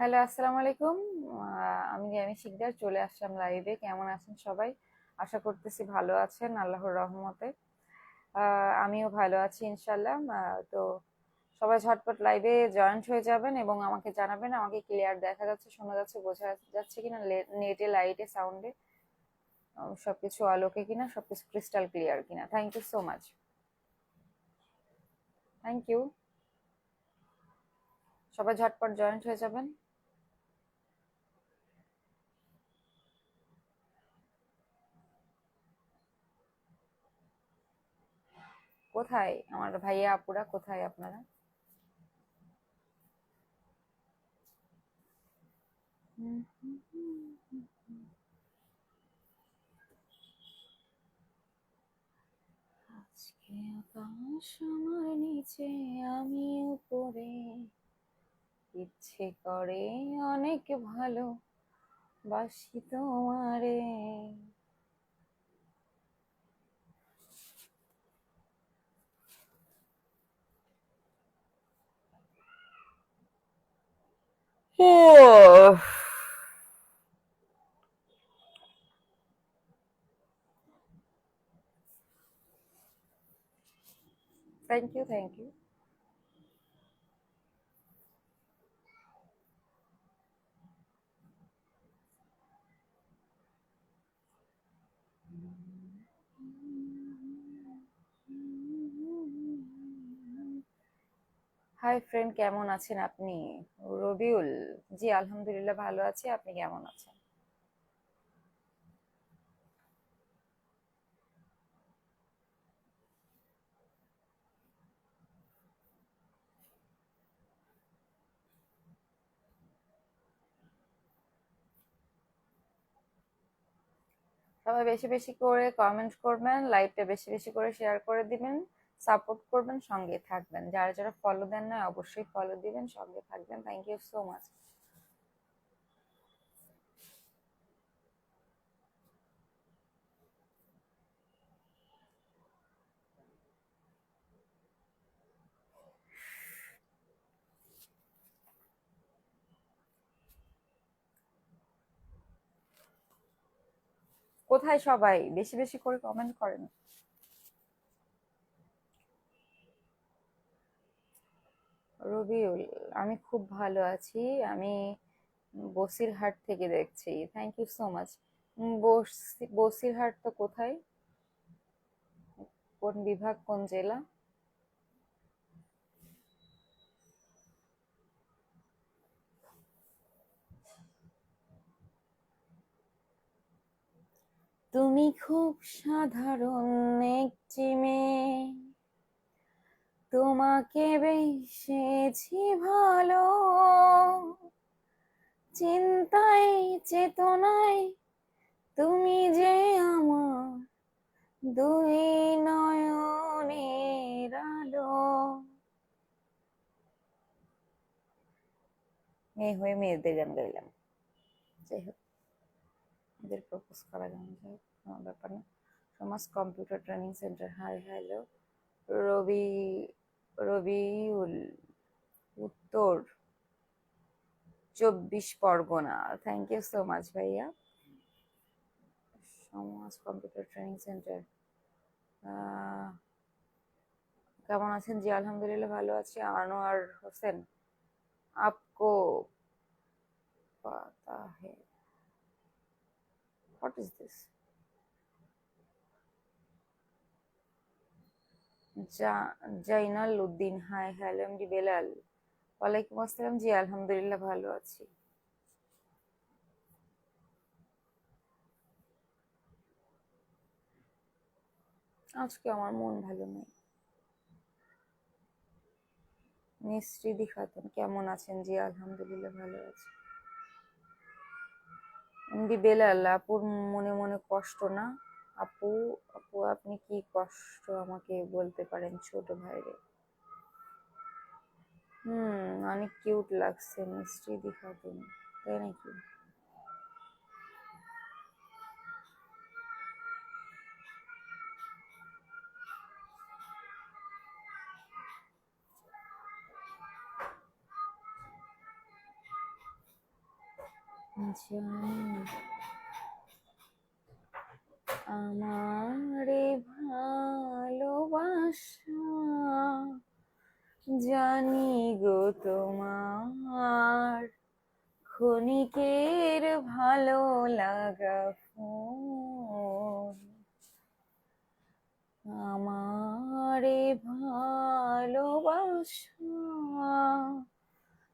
Hello, আসসালামু আলাইকুম। আমি আমি শিকদার, চলে আসলাম লাইভে। কেমন আছেন সবাই? আশা করতেছি ভালো আছেন, আল্লাহর রহমতে। আমিও ভালো আছি ইনশাল্লাহ তো সবাই ঝটপট লাইভে জয়েন্ট হয়ে যাবেন এবং আমাকে জানাবেন, আমাকে ক্লিয়ার দেখা যাচ্ছে, শোনা যাচ্ছে, বোঝা যাচ্ছে কিনা নেটে, লাইটে, সাউন্ডে। সবকিছু আলোকে কিনা, সবকিছু ক্রিস্টাল ক্লিয়ার কিনা। Thank you so much thank you সবাই ঝটপট জয়েন্ট হয়ে যাবেন। কোথায়? আমার ভাইয়া, আপুরা কোথায় আপনারা? আজকে আকাশ আমার নিচে, আমি উপরে। ইচ্ছে করে অনেক ভালো বাসি তোমারে। ও thank you thank you hi friend কেমন আছেন আপনি? রবিউল, জি আলহামদুলিল্লাহ ভালো আছি, আপনি কেমন আছেন? সবাই বেশি বেশি করে কমেন্ট করবেন লাইভটা বেশি বেশি করে শেয়ার করে দিবেন। সাপোর্ট করবেন, সঙ্গে থাকবেন। যারা যারা ফলো দেন না, অবশ্যই ফলো দিবেন, সঙ্গে থাকবেন। থ্যাংক ইউ সো মাচ কোথায় সবাই? বেশি বেশি করে কমেন্ট করেন। রবিউল, আমি খুব ভালো আছি। আমি বসিরহাট থেকে দেখছি। Thank you so much Basirhat তো কোথায়? কোন বিভাগ, কোন জেলা? তুমি খুব সাধারণ একটি মেয়ে। তোমাকে বেসেছি ভালো। চিন্তায়, চেতনায়, তুমি যে আমার দুই নয়নের আলো। মেয়ে হয়ে মেয়েদের গান গাইলাম। যাই হোক, এদের প্রপোজ করা গান যাই কোনো ব্যাপার না। Samaj computer training centre hi hello Robi Robiul উত্তর চব্বিশ Pargana. Thank you so much ভাইয়া। Samaj computer training centre. কেমন আছেন? জি, আলহামদুলিল্লাহ ভালো আছি। আনোয়ার হোসেন, আপকো পাতা है what is this? Zainal Uddin hi, hello MD Belal. ওয়ালাইকুম আসসালাম জি, আলহামদুলিল্লাহ ভালো আছি। আজকে আমার মন ভালো নেই। নিশ্রিদি খাতুন কেমন আছেন জি? আলহামদুলিল্লাহ ভালো আছি। এমডি বেলাল, আপুর মনে মনে কষ্ট না? আপু আপু, আপনি কি কষ্ট আমাকে বলতে পারেন ছোট ভাইরে। হুম, অনেক কিউট লাগছে মিষ্টি খাতুন তাই নাকি? জানি আমারে ভালোবাসা। জানি গো তোমার ক্ষণিকের ভালো লাগা ফোন। আমারে ভালোবাসা।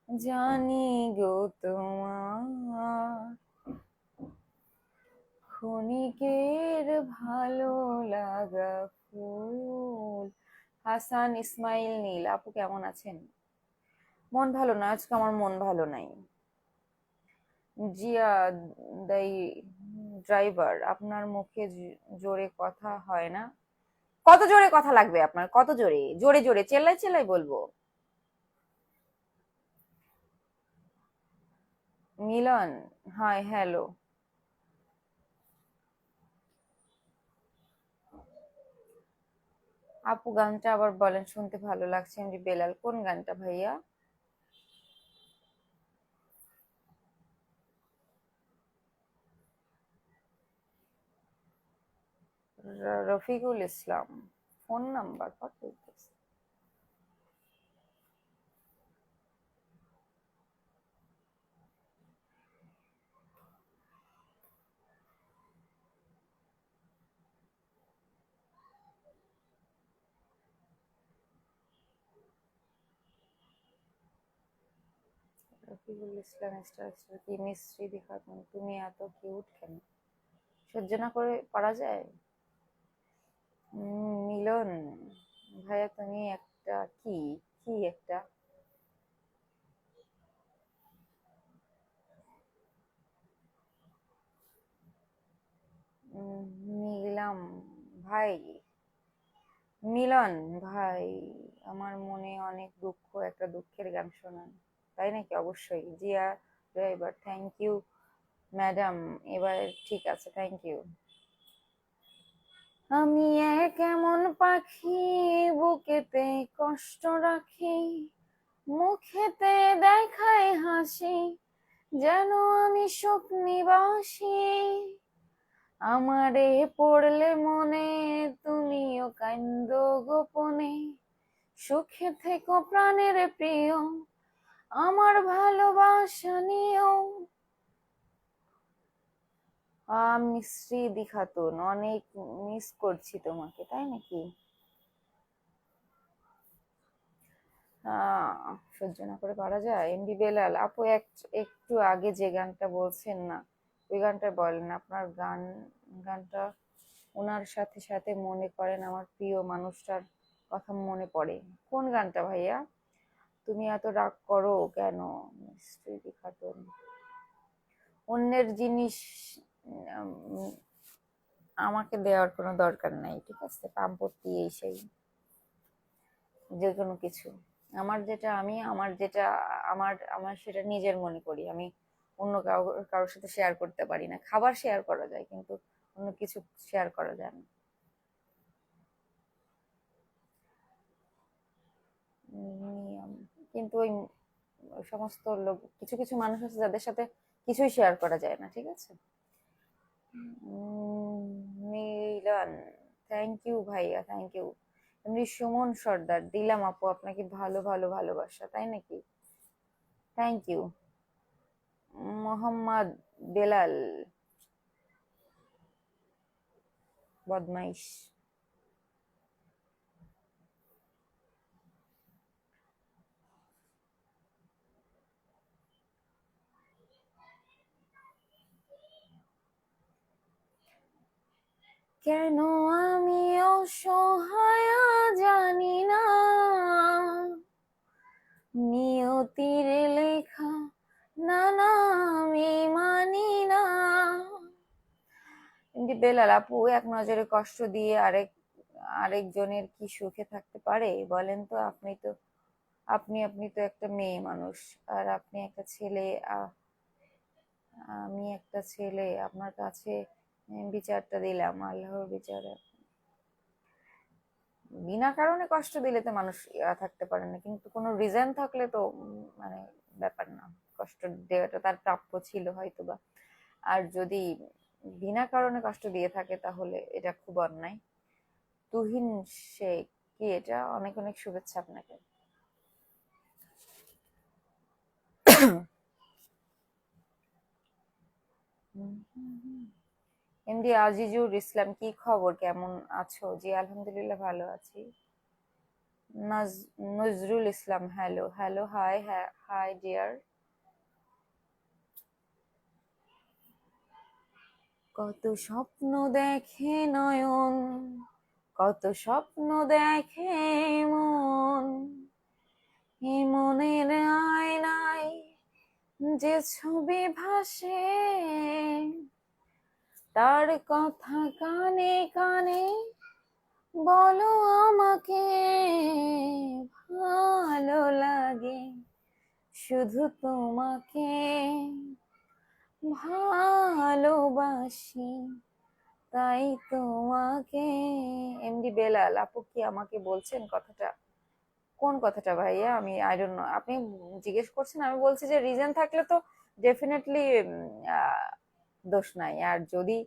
জানি গো তোমার ক্ষণিকের ভালো লাগা ফুল। হাসান ইসমাইল নীল, আপু কেমন আছেন? মন ভালো না? আজকে আমার মন ভালো নাই। জিয়া দাই ড্রাইভার, আপনার মুখে জোরে কথা হয় না। কত জোরে কথা লাগবে আপনার? কত জোরে? জোরে জোরে চেল্লাই চেল্লাই বলব। Milon, hi, hello. আপু গানটা আবার বলেন, শুনতে ভালো লাগছে। এমডি বেলাল, কোন গানটা ভাইয়া? রফিকুল ইসলাম, ফোন নাম্বার পাঠাইতেছে রফিকুল ইসলাম স্টার কি মিস্ত্রি খাতুন তুমি এত কিউট কেন? সহ্য না করে পারা যায়? মিলন ভাইয়া তুমি একটা কি? কি একটা? উম, নিলাম ভাই মিলন ভাই আমার মনে অনেক দুঃখ একটা দুঃখের গান শোনান। তাই নাকি? অবশ্যই। Zia driver thank you madam এবার ঠিক আছে থ্যাংক ইউ আমি এক এমন পাখি, বুকেতে কষ্ট রাখি, মুখেতে দেখায় হাসি, যেন আমি সুখ নিবাসী আমারে পড়লে মনে, তুমিও কান্দ গোপনে, সুখে থেকো প্রাণের প্রিয়। আমার ভালোবাসা নিও আমি শ্রী খাতুন অনেক মিস করছি তোমাকে, তাই নাকি? সহ্য না করে পারা যায়। এমডি বেলাল, আপু এক একটু আগে যে গানটা বলছেন না, ওই গানটা বলেন। আপনার গান, গানটা ওনার সাথে সাথে মনে করেন আমার প্রিয় মানুষটার কথা মনে পড়ে। কোন গানটা ভাইয়া? তুমি এত রাগ করো কেন? স্মৃতি খাতুন অন্যের জিনিস আমাকে দেওয়ার কোনো দরকার নাই, ঠিক আছে? পাম্পত্তি এই সেই, যে কোনো কিছু। আমার যেটা, আমি আমার যেটা, আমার আমার সেটা নিজের মনে করি। আমি অন্য কারোর সাথে শেয়ার করতে পারি না। খাবার শেয়ার করা যায়, কিন্তু অন্য কিছু শেয়ার করা যায় না। নিয়ম কিন্তু ওই সমস্ত লোক, কিছু কিছু মানুষ আছে যাদের সাথে কিছুই শেয়ার করা যায় না, ঠিক আছে? মিলন থ্যাংক ইউ ভাইয়া থ্যাংক ইউ এমনি সুমন সর্দার, দিলাম আপু আপনাকে ভালো ভালো ভালোবাসা, তাই নাকি? থ্যাংক ইউ মোহাম্মদ বেলাল, বদমাইশ। কেন আমি অসহায় জানি না। নিয়তির লেখা না না, আমি মানি না। বেলাল আপু, এক নজরে কষ্ট দিয়ে আরেক, আরেকজনের কি সুখে থাকতে পারে? বলেন তো, আপনি তো, আপনি আপনি তো একটা মেয়ে মানুষ। আর আপনি একটা ছেলে আমি একটা ছেলে, আপনার কাছে বিচারটা দিলাম, আল্লাহর বিচারে। বিনা কারণে কষ্ট দিলে তো মানুষ থাকতে পারে না, কিন্তু কোনো রিজন থাকলে তো মানে ব্যাপার না। কষ্ট দেওয়াটা তার প্রাপ্য ছিল হয়তো বা আর যদি বিনা কারণে কষ্ট দিয়ে থাকে তাহলে এটা খুব অন্যায়। তুহিন শেখ কি এটা? অনেক অনেক শুভেচ্ছা আপনাকে। এমডি আজিজুর ইসলাম, কি খবর? কেমন আছো? জি, আলহামদুলিল্লাহ ভালো আছি। নাজ- Nazrul Islam, hello hello, hi hi, dear. কত স্বপ্ন দেখে নয়ন, কত স্বপ্ন দেখে মন। এ মনের আয়নায় যে ছবি ভাসে তার কথা কানে কানে বলো আমাকে, ভালো লাগে শুধু তোমাকে। ভালোবাসি তাই তোমাকে। এমডি বেলাল, আপু কি আমাকে বলছেন কথাটা? কোন কথাটা ভাইয়া? আমি আই ডোন্ট নো আপনি জিজ্ঞেস করছেন, আমি বলছি যে রিজন থাকলে তো ডেফিনেটলি দোষ নাই। আর যদি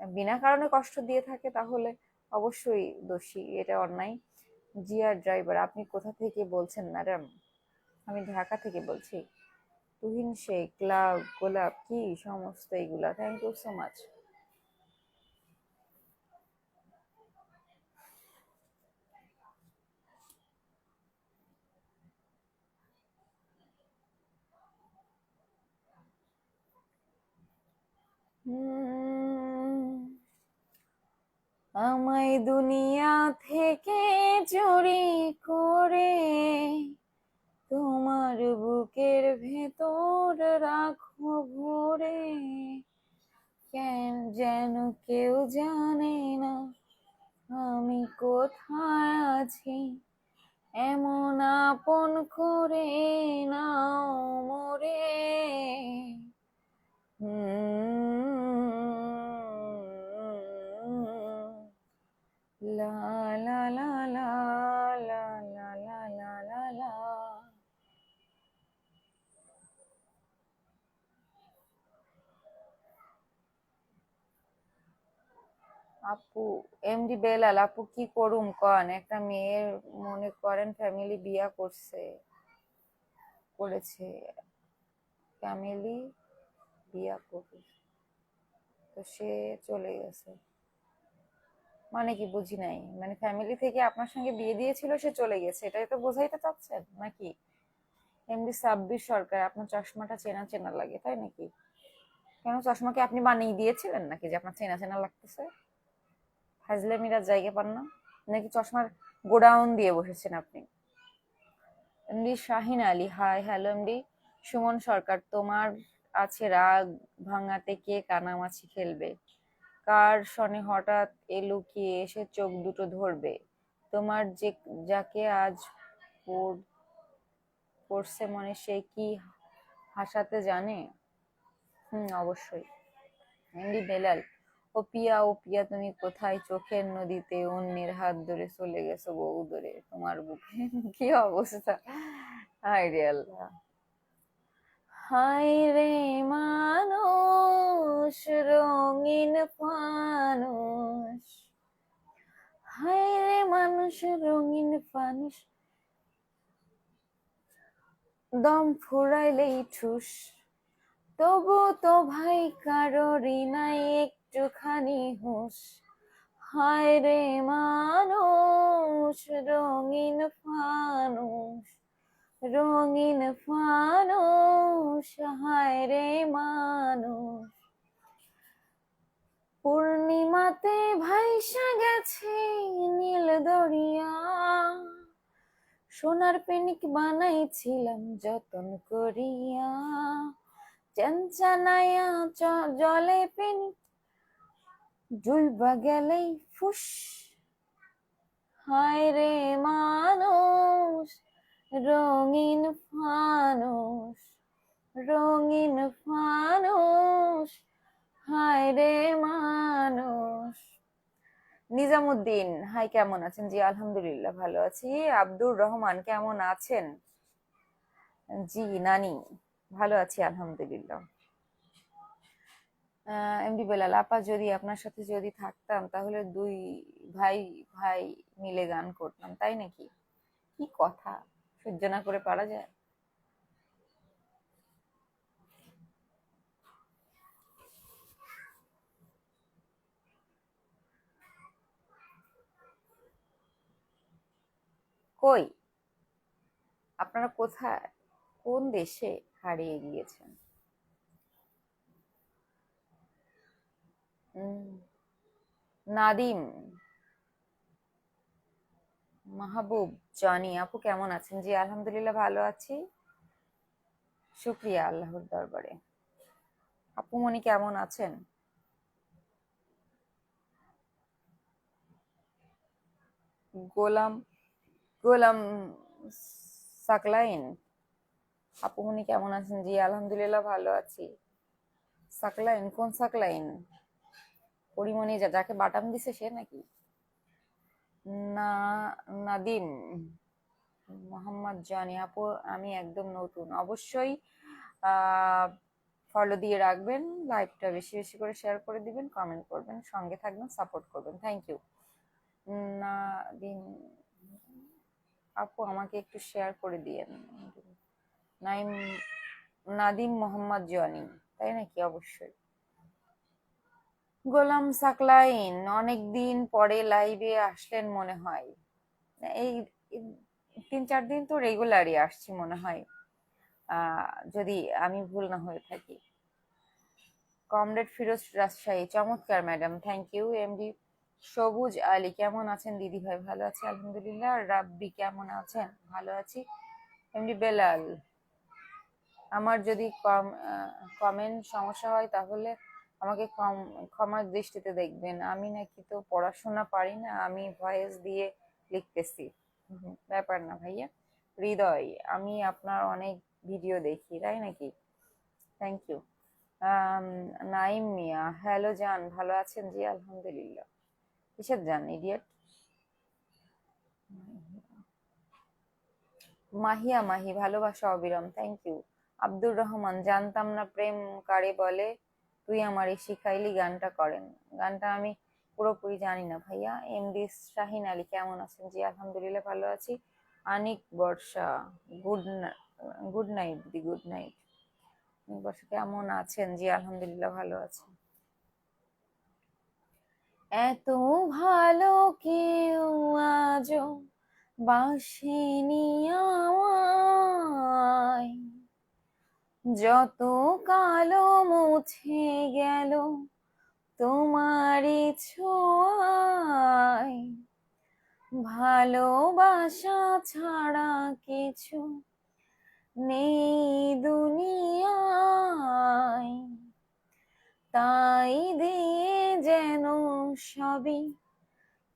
বিনা কারণে কষ্ট দিয়ে থাকে, তাহলে অবশ্যই দোষী, এটা অন্যায়। জিয়ার ড্রাইভার, আপনি কোথা থেকে বলছেন ম্যাডাম? আমি ঢাকা থেকে বলছি। তুহিন শেখ লাভ গোলাপ, কি সমস্ত এইগুলা থ্যাংক ইউ সো মাচ আমায় দুনিয়া থেকে চুরি করে তোমার বুকের ভেতর রাখো ভরে। কেন যেন কেউ জানে না আমি কোথায় আছি, এমন আপন করে নাও মোরে। হুম লা লা লা আপু এমডি বেলাল, আপু কি করুম কন? একটা মেয়ের মনে করেন ফ্যামিলি বিয়া করছে, করেছে। ফ্যামিলি বিয়া করেছে তো সে চলে গেছে। মানে কি বুঝি নাই। মানে ফ্যামিলি থেকে আপনার সঙ্গে বিয়ে দিয়েছিল, সে চলে গেছে। এটাই তো বোঝাইতে চাচ্ছেন? নাকি? এমডি সাব্বির সরকার, আপনার চশমাটা চেনা চেনা লাগে, তাই নাকি? কেন চশমাকে আপনি বানিয়ে দিয়েছিলেন নাকি যে আপনার চেনা চেনা লাগতেছে? ফাজলামিরার জায়গা পান না? নাকি চশমার গোডাউন দিয়ে বসেছেন আপনি? MD Shahin Ali, hi, hello MD. Sumon Sarkar, তোমার আছে রাগ ভাঙাতে কে কানামাছি খেলবে? কার শনে হঠাৎ এলো কি? এসে চোখ দুটো ধরবে। তোমার যে, যাকে আজ পড়- পড়ছে মনে সে কি হাসাতে জানে? হুম, অবশ্যই। এমডি বেলাল, ও পিয়া ও পিয়া, তুমি কোথায়? চোখের নদীতে অন্যের হাত ধরে চলে গেছো বউ ধরে তোমার বুকে কি অবস্থা? হাই রে আল্লাহ। হাই রে মানুষ, রঙিন ফানুষ। হাই রে মানুষ, রঙিন ফানুষ। দম ফুরাইলেই ঠুস। তবু তো ভাই কারোরই নাই একটুখানি হুঁশ। হায় রে মানুষ, রঙিন ফানুষ। রঙিন ফানুষ, হায় রে মানুষ। পূর্ণিমাতে ভাইসা গেছে নীল দরিয়া। সোনার পেনিক বানাইছিলাম যতন করিয়া। চেঞ্চানায়া জলে পেনিক ডুইবা গেলেই ফুস। হায় রে মানুষ রঙিন ফানুষ রঙিন ফানুষ, হায় রে মানুষ। নিজামুদ্দিন, হাই, কেমন আছেন? জি, আলহামদুলিল্লাহ, ভালো আছি। আব্দুর রহমান, কেমন আছেন? জি, নানি, ভালো আছি, আলহামদুলিল্লাহ। এমডি বেলাল, আপা যদি আপনার সাথে যদি থাকতাম, তাহলে দুই ভাই ভাই মিলে গান করতাম, তাই নাকি? কি কথা? সহ্য না করে পারা যায়। কই? আপনারা কোথায়? কোন দেশে হারিয়ে গিয়েছেন? নাদিম। মাহবুব, জনি, আপু কেমন আছেন? জি, আলহামদুলিল্লাহ ভালো আছি। শুক্রিয়া আল্লাহর দরবারে। আপু মনি কেমন আছেন? গোলাম গোলাম সাকলাইন আপু মনি কেমন আছেন? জি, আলহামদুলিল্লাহ ভালো আছি। সাকলাইন, কোন সাকলাইন? পরিমণি যাকে বাটাম দিছে সে নাকি? না, নাদিম, মোহাম্মদ জানি আপু, আমি একদম নতুন। অবশ্যই ফলো দিয়ে রাখবেন লাইভটা বেশি বেশি করে শেয়ার করে দিবেন কমেন্ট করবেন, সঙ্গে থাকবেন সাপোর্ট করবেন। থ্যাংক ইউ নাদিম, আপু, আমাকে একটু শেয়ার করে দিয়েন। নাইম, নাদিম, মোহাম্মদ জনি, তাই নাকি? অবশ্যই। গোলাম সাকলাইন অনেকদিন পরে লাইভে আসলেন মনে হয়। এই তিন চার দিন তো রেগুলারই আসছি মনে হয়। যদি আমি ভুল না হয়ে থাকি। কমরেড ফিরোজ রাজশাহী, চমৎকার ম্যাডাম থ্যাংক ইউ এমডি সবুজ আলী, কেমন আছেন দিদি ভাই? ভালো আছি, আলহামদুলিল্লাহ। রাব্বি, কেমন আছেন? ভালো আছি। এমডি বেলাল, আমার যদি কম কমেন্ট সমস্যা হয় তাহলে আমাকে ক্ষমার দৃষ্টিতে দেখবেন। আমি নাকি তো পড়াশোনা পারি না, আমি ভয়েস দিয়ে লিখতেছি। ব্যাপার না ভাইয়া। হৃদয়, আমি আপনার অনেক ভিডিও দেখি, তাই নাকি? Thank you Naim Mia, hello জান, ভালো আছেন? জি, আলহামদুলিল্লাহ। কিসের জান ইডিয়েট মাহিয়া মাহি, ভালোবাসা অবিরাম থ্যাংক ইউ আব্দুর রহমান, জানতাম না প্রেম কারে বলে। তুই আমারে শিখাইলি গানটা করেন। গানটা আমি পুরোপুরি জানি না ভাইয়া। এমডি শাহিন আলী, কেমন আছেন? জি, আলহামদুলিল্লাহ ভালো আছি। Anik Barsha, good good night দি, গুড নাইট। বর্ষা, কেমন আছেন? জি, আলহামদুলিল্লাহ ভালো আছি। এত ভালো কেউ আজও বাসেনি আমায় যত কালো মুছে গেল তোমারই ছোঁয়ায় ভালোবাসা ছাড়া কিছু নেই দুনিয়ায়। তাই দিয়ে যেন সবই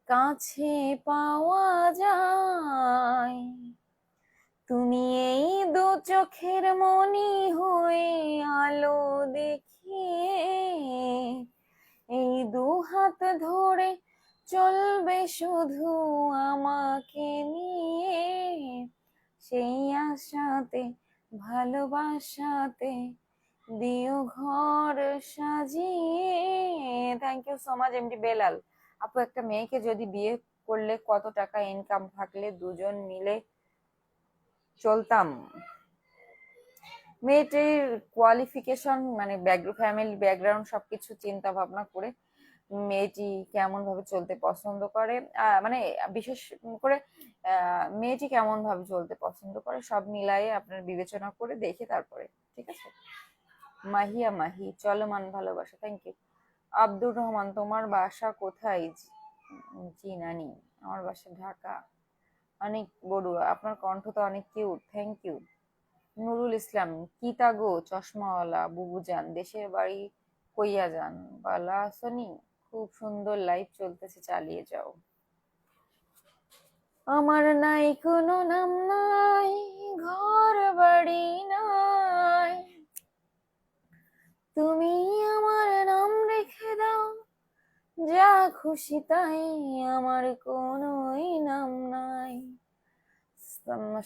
কাছে পাওয়া যায়। তুমি এই দু চোখের মনি হয়ে আলো দেখিয়ে এই দু হাত ধরে চলবে শুধু আমাকে নিয়ে। সেই আশাতে, ভালোবাসাতে দিও ঘর সাজিয়ে। Thank you so much MD Belal. আপু, একটা মেয়েকে যদি বিয়ে করলে কত টাকা ইনকাম থাকলে দুজন মিলে চলতাম। মেয়েটির কোয়ালিফিকেশন মানে ফ্যামিলি ব্যাকগ্রাউন্ড সবকিছু চিন্তা ভাবনা করে মেয়েটি কেমন ভাবে চলতে পছন্দ করে মানে বিশেষ করে মেয়েটি কেমন ভাবে চলতে পছন্দ করে সব মিলায়ে আপনার বিবেচনা করে দেখে তারপরে, ঠিক আছে? মাহিয়া মাহি, চলমান ভালোবাসা থ্যাংক ইউ আব্দুর রহমান, তোমার বাসা কোথায়? জি, নানি, আমার বাসা ঢাকা। অনেক বড়ুয়া আপনার কণ্ঠ তো অনেক cute thank you Nurul Islam, কিতা গো, চশমাওয়ালা, বুবুজান, দেশের বাড়ি কইয়া যান বালা আসনি খুব সুন্দর লাইফ চলতেছে, চালিয়ে যাও। আমার নাই, কোনো নাম নাই, ঘর বাড়ি নাই। তুমি আমার নাম রেখে দাও যা খুশি তাই আমার কোনোই নাম নাই।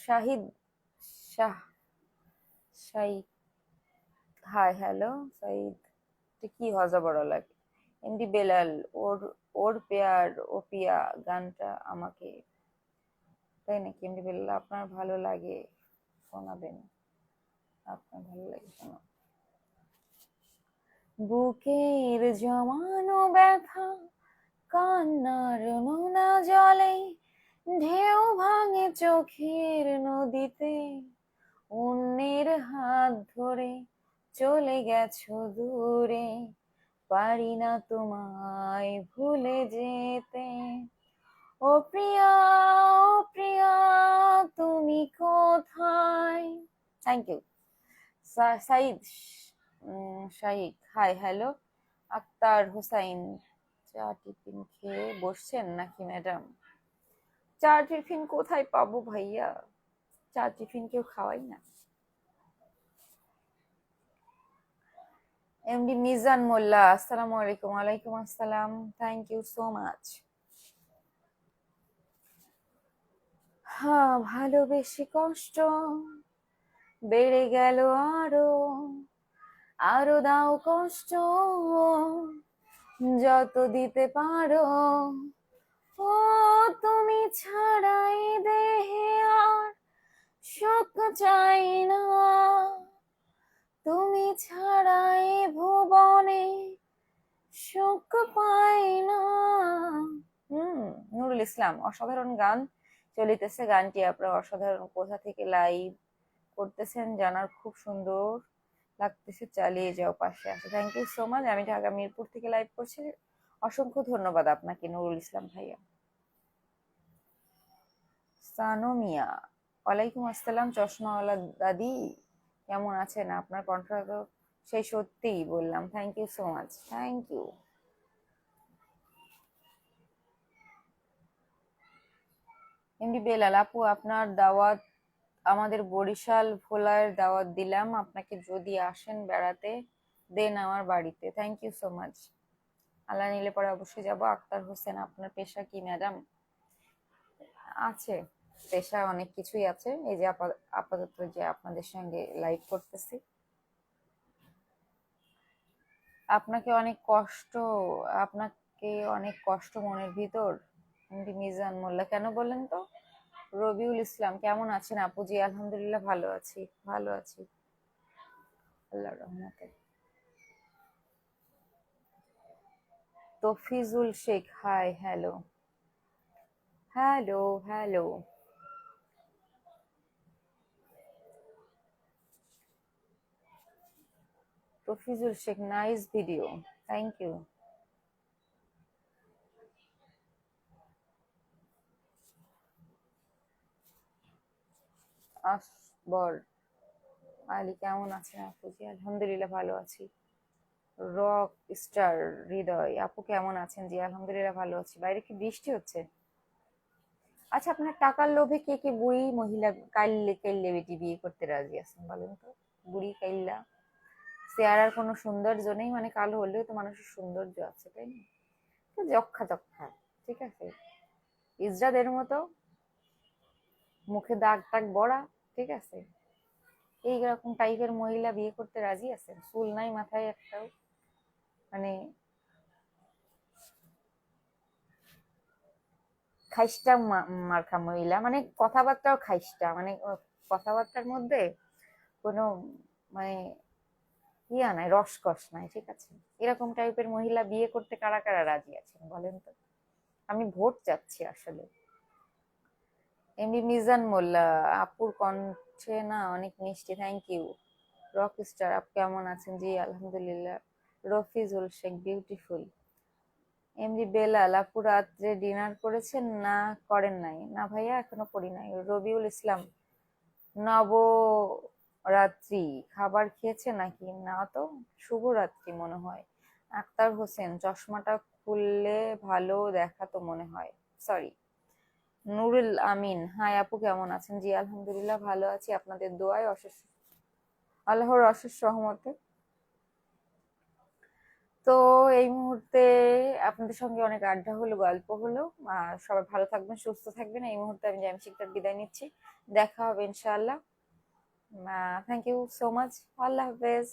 শাহিদ শাহ শাহি হাই হ্যালো সাইদ কি হজা বড় লাগে? এমডি বেলাল, ওর ওর পেয়ার ও পিয়া গানটা আমাকে, তাই নাকি এমডি বেলাল? আপনার ভালো লাগে, শোনাবেন। আপনার ভালো লাগে শোনা বুকের জমানো ব্যথা, কান্নার নোনা জলে, ঢেউ ভাঙে চোখের নদীতে। অন্যের হাত ধরে চলে গেছো দূরে, পারি না তোমায় ভুলে যেতে। ও প্রিয়া ও প্রিয়া, তুমি কোথায়? Thank you Saeed Shahik hi hello Akhtar Hossain, চা টিফিন খেয়ে বসছেন নাকি ম্যাডাম চা টিফিন কোথায় পাবো ভাইয়া? চা টিফিন কেউ খাওয়াই না। এমডি মিজান মোল্লা, আসসালামু আলাইকুম, ওয়ালাইকুম আসসালাম। থ্যাংক ইউ সো মাচ হ্যাঁ ভালোবেসে কষ্ট, বেড়ে গেল আরও। আরও দাও কষ্ট, যত দিতে পারো। ও, তুমি ছাড়াই দেহে আর সুখ চাই না। তুমি ছাড়াই ভুবনে সুখ পাই না। হুম, নুরুল ইসলাম, অসাধারণ গান চলিতেছে। গানটি আপনার অসাধারণ কোথা থেকে লাইভ করতেছেন জানার খুব সুন্দর। লাগতেছে, চালিয়ে যাও, পাশে আছে থ্যাংক ইউ সো মাচ আমি ঢাকা মিরপুর থেকে লাইভ করছি। অসংখ্য ধন্যবাদ আপনাকে, নুরুল ইসলাম ভাইয়া। সানোমিয়া ওয়ালাইকুম আসসালাম। চশমাওয়ালা দাদি, কেমন আছেন? আপনার কণ্ঠ সেই সত্যিই বললাম। Thank you so much thank you MD Belal, আপু, আপনার দাওয়াত আমাদের বরিশাল ভোলার দাওয়াত দিলাম। আপনাকে যদি আসেন বেড়াতে, দেন আমার বাড়িতে। থ্যাংক ইউ সো মাচ আল্লাহ নিলে পরে অবশ্যই যাব। আক্তার হোসেন, আপনার পেশা কি, ম্যাডাম? আছে, পেশা অনেক কিছুই আছে। এই যে আপা- আপাতত যে আপনাদের সঙ্গে লাইভ করতেছি। আপনাকে অনেক কষ্ট, আপনাকে অনেক কষ্ট মনের ভিতর। মিজান মোল্লা কেন বললেন তো? রবিউল ইসলাম, কেমন আছেন আপুজি আলহামদুলিল্লাহ ভালো আছি ভালো আছি। আল্লাহর রহমতে। Tofijul Sheikh, hi, hello. Hello hello. Tofijul Sheikh, nice video, thank you. আসবর। Ali, কেমন আছেন আপুজি আলহামদুলিল্লাহ ভালো আছি। রক স্টার হৃদয়, আপু কেমন আছেন? জি, আলহামদুলিল্লাহ ভালো আছি। বাইরে কি বৃষ্টি হচ্ছে? আচ্ছা আপনার টাকার লোভে কে কে বুড়ি মহিলা কাইল্লে কাইল্লে বেটি বিয়ে করতে রাজি আছেন বলেন তো? বুড়ি কাইল্লা। চেহারার কোনো সৌন্দর্য নেই মানে কালো হলেও তো মানুষের সৌন্দর্য আছে, তাই না? যক্ষা যক্ষা, ঠিক আছে? ইসরাদের মতো মুখে দাগ টাগ বড়া ঠিক আছে? এইরকম টাইপের মহিলা বিয়ে করতে রাজি আছেন? চুল নাই মাথায় একটাও? মানে খাইস্টা মা- মার্কা মহিলা মানে কথাবার্তাও খাইস্টা মানে কথাবার্তার মধ্যে কোনো মানে ইয়া নাই, রসকস নাই, ঠিক আছে? এরকম টাইপের মহিলা বিয়ে করতে কারা কারা রাজি আছেন বলেন তো? আমি ভোট চাচ্ছি আসলে। এমনি মিজান মোল্লা, আপুর কণ্ঠে না অনেক মিষ্টি থ্যাংক ইউ রক স্টার আপ কেমন আছেন? জি, আলহামদুলিল্লাহ। রফিজুল শেখ বিউটিফুল এমনি বেলাল, আপু রাত্রে ডিনার করেছেন? না, করেন নাই। না ভাইয়া, এখনও করি নাই। রবিউল ইসলাম নব রাত্রি খাবার খেয়েছে নাকি? না তো, শুভরাত্রি মনে হয়। আক্তার হোসেন, চশমাটা খুললে ভালো দেখাতো মনে হয়। সরি নুরুল আমিন। হাই আপু, কেমন আছেন? জি, আলহামদুলিল্লাহ, ভালো আছি। আপনাদের দোয়ায় অশেষ আল্লাহর অশেষ সহমতে তো এই মুহূর্তে আপনাদের সঙ্গে অনেক আড্ডা হলো, গল্প হলো। সবাই ভালো থাকবেন, সুস্থ থাকবেন। এই মুহূর্তে আমি জ্যাম শিকদার বিদায় নিচ্ছি। দেখা হবে ইনশাআল্লাহ। থ্যাংক ইউ সো মাচ আল্লাহ হাফেজ।